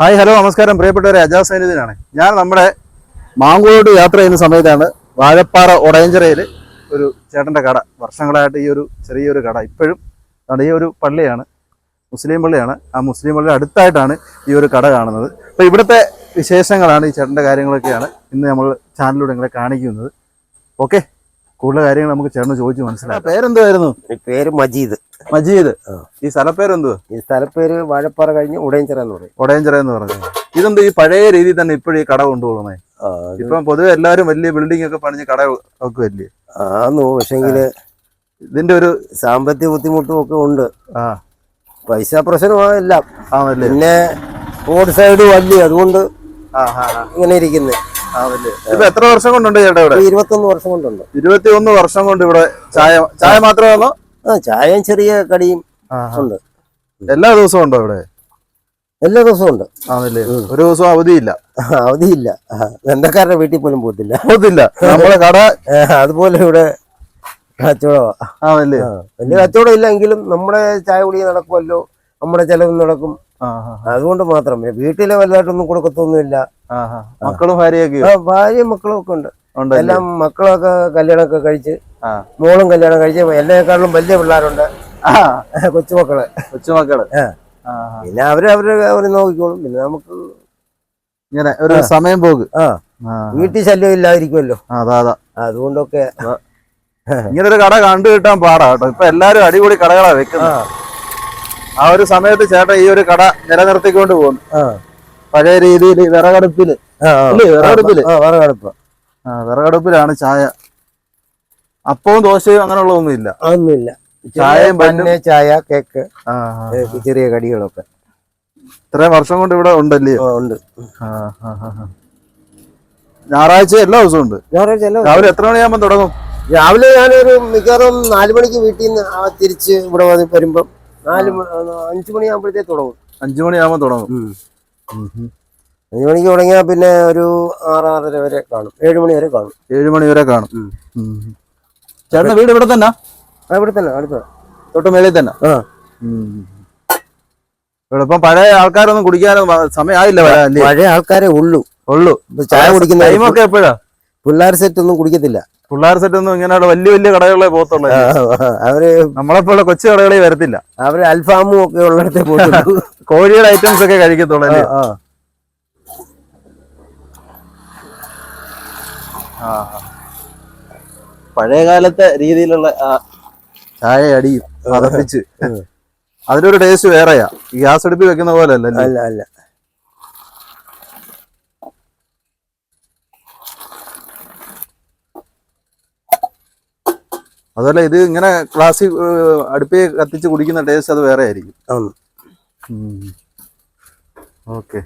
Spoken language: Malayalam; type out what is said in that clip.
ഹായ് ഹലോ നമസ്കാരം. പ്രിയപ്പെട്ടവരെ അജാസ് സൈനുദ്ദീനാണ്. ഞാൻ നമ്മുടെ മാങ്കോട് യാത്ര ചെയ്യുന്ന സമയത്താണ് വാഴപ്പാറ ഒടയഞ്ചിറയിൽ ഒരു ചേട്ടന്റെ കട. വർഷങ്ങളായിട്ട് ഈ ഒരു ചെറിയൊരു കട. ഇപ്പോഴും ആണ് ഈ ഒരു പള്ളിയാണ് മുസ്ലിം പള്ളിയാണ്. ആ മുസ്ലിം പള്ളിയുടെ അടുത്തായിട്ടാണ് ഈ ഒരു കട കാണുന്നത്. അപ്പോൾ ഇവിടുത്തെ വിശേഷങ്ങളാണ് ഈ ചേട്ടന്റെ കാര്യങ്ങളൊക്കെയാണ് ഇന്ന് നമ്മൾ ചാനലിലൂടെ നിങ്ങളെ കാണിക്കുന്നത്. ഓക്കെ? കൂടുതൽ കാര്യങ്ങൾ നമുക്ക് ചേട്ടന് ചോദിച്ച് മനസ്സിലാക്കാം. പേരെന്തായിരുന്നു പേര് മജീദ്. മജീദ് ഈ സ്ഥലപ്പേരെന്തു ഈ സ്ഥലപ്പേര് വാഴപ്പാറ കഴിഞ്ഞ് ഉടയഞ്ചിറ എന്ന് പറയും. ഉടയഞ്ചിറ എന്ന് പറഞ്ഞു ഇതെന്ത് ഈ പഴയ രീതിയിൽ തന്നെ ഇപ്പോഴും ഈ കട കൊണ്ടുപോകണേ? ഇപ്പൊ പൊതുവെ എല്ലാവരും വലിയ ബിൽഡിംഗ് ഒക്കെ പണിഞ്ഞ് കട വെക്കുമല്ലേ ആന്നു പക്ഷെങ്കിൽ ഇതിന്റെ ഒരു സാമ്പത്തിക ബുദ്ധിമുട്ടും ഒക്കെ ഉണ്ട്. ആ. പൈസ പ്രശ്നമാണെല്ലാം പിന്നെ റോഡ് സൈഡ് വലിയ അതുകൊണ്ട് ഇങ്ങനെ ഇരിക്കുന്നത് ഇപ്പൊ എത്ര വർഷം കൊണ്ടുണ്ട് ചേട്ടാ ഇവിടെ? ഇരുപത്തൊന്ന് വർഷം കൊണ്ടുണ്ട്. ഇരുപത്തി ഒന്ന് വർഷം കൊണ്ട് ഇവിടെ ചായ ചായ മാത്രമാണോ? ആ ചായയും ചെറിയ കടിയും ഉണ്ട്. എല്ലാ ദിവസവും ഉണ്ടോ ഇവിടെ? എല്ലാ ദിവസവും ഉണ്ട്. ആണല്ലേ? ഒരു ദിവസം അവധിയില്ല. അവധിയില്ല. ബന്ധക്കാരുടെ വീട്ടിൽ പോലും പോകത്തില്ല. പോകത്തില്ല. നമ്മളെ കട അതുപോലെ ഇവിടെ കച്ചവടമാണല്ലേ വലിയ കച്ചവടം ഇല്ല എങ്കിലും നമ്മുടെ ചായ കുടി നടക്കുമല്ലോ. നമ്മുടെ ചെലവ് നടക്കും. അതുകൊണ്ട് മാത്രം. വീട്ടിലെ വലുതായിട്ടൊന്നും കൊടുക്കത്തൊന്നുമില്ല. മക്കളും ഭാര്യയൊക്കെ ഭാര്യയും മക്കളും ഒക്കെ ഉണ്ട്. എല്ലാം മക്കളൊക്കെ കല്യാണമൊക്കെ കഴിച്ച് മോളും കല്യാണം കഴിച്ച് എന്നെക്കാളും വലിയ പിള്ളേരുണ്ട്. കൊച്ചുമക്കൾ. കൊച്ചുമക്കൾ. പിന്നെ അവർ അവർ അവർ നോക്കിക്കോളും. പിന്നെ നമുക്ക് ഇങ്ങനെ ഒരു സമയം പോകും. ആ. വീട്ടിൽ ശല്യം ഇല്ലാതിരിക്കുമല്ലോ. അതാ അതാ. അതുകൊണ്ടൊക്കെ ഇങ്ങനെ ഒരു കട കണ്ടു കിട്ടാൻ പാടാ കേട്ടോ. ഇപ്പൊ എല്ലാരും അടിപൊളി കടകളാ വെക്കുന്നത്. ആ. ഒരു സമയത്ത് ചേട്ടൻ ഈ ഒരു കട നിലനിർത്തിക്കൊണ്ട് പോകുന്നു. പഴയ രീതിയിൽ വിറകടുപ്പിൽ. വിറകടുപ്പിൽ? വിറകടുപ്പ്. വിറകടുപ്പിലാണ് ചായ. അപ്പവും ദോശയും അങ്ങനെയുള്ളതൊന്നും ഇല്ല. ഒന്നുമില്ല ചായയും പന്നെ ചായ കേക്ക്. ചെറിയ കടികളൊക്കെ. ഇത്രയും വർഷം കൊണ്ട് ഇവിടെ ഉണ്ടല്ലേ? ഉണ്ട്. ഞായറാഴ്ച എല്ലാ ദിവസവും ഉണ്ട്. ഞായറാഴ്ച രാവിലെ എത്ര മണിയാകുമ്പോൾ തുടങ്ങും? രാവിലെ ഞാനൊരു മിക്കവാറും നാല് മണിക്ക് വീട്ടിൽ നിന്ന് തിരിച്ച് ഇവിടെ വന്ന് വരുമ്പം നാല് അഞ്ചു മണിയാകുമ്പോഴത്തേക്ക് തുടങ്ങും. അഞ്ചു മണിയാകുമ്പോൾ തുടങ്ങും. അഞ്ചു. മണിക്ക് തുടങ്ങിയാൽ പിന്നെ ഒരു ആറ് ആറര വരെ കാണും. ഏഴ് മണി വരെ കാണും. ഏഴ് മണി വരെ കാണും. ചേട്ടന്റെ വീട് ഇവിടെ തന്നെ? ഇവിടെ തന്നെ അടുത്ത. തൊട്ട് മേളിൽ തന്നെ? ഇവിടെ ഇപ്പം പഴയ ആൾക്കാരൊന്നും കുടിക്കാനൊന്നും സമയമായില്ല പഴയ ആൾക്കാരെ ഉള്ളൂ. ഉള്ളു. ചായ കുടിക്കുന്ന ടൈമൊക്കെ എപ്പോഴാ? പിള്ളേർ സെറ്റ് ഒന്നും കുടിക്കത്തില്ല. പിള്ളേർ സെറ്റ് ഒന്നും ഇങ്ങനെ വലിയ വലിയ കടകളിലെ പോകത്തുള്ളൂ അവർ നമ്മളെപ്പോലെ കൊച്ചു കടകളിൽ വരത്തില്ല. അവർ അൽഫാമും ഒക്കെ ഉള്ളിടത്തെ കോഴിയുടെ ഐറ്റംസ് ഒക്കെ കഴിക്കത്തുള്ളൂ. ആ. പഴയ കാലത്തെ രീതിയിലുള്ള ആ ചായ അടിയും പതപ്പിച്ച് ഉം. അതിനൊരു ടേസ്റ്റ് വേറെയാ. ഗ്യാസ് അടുപ്പി വെക്കുന്ന പോലെ അല്ല? അല്ല അല്ല. അതുപോലെ ഇത് ഇങ്ങനെ ക്ലാസ്സിൽ അടുപ്പേ കത്തിച്ച് കുടിക്കുന്ന ടേസ്റ്റ് അത് വേറെ ആയിരിക്കും ഓക്കെ.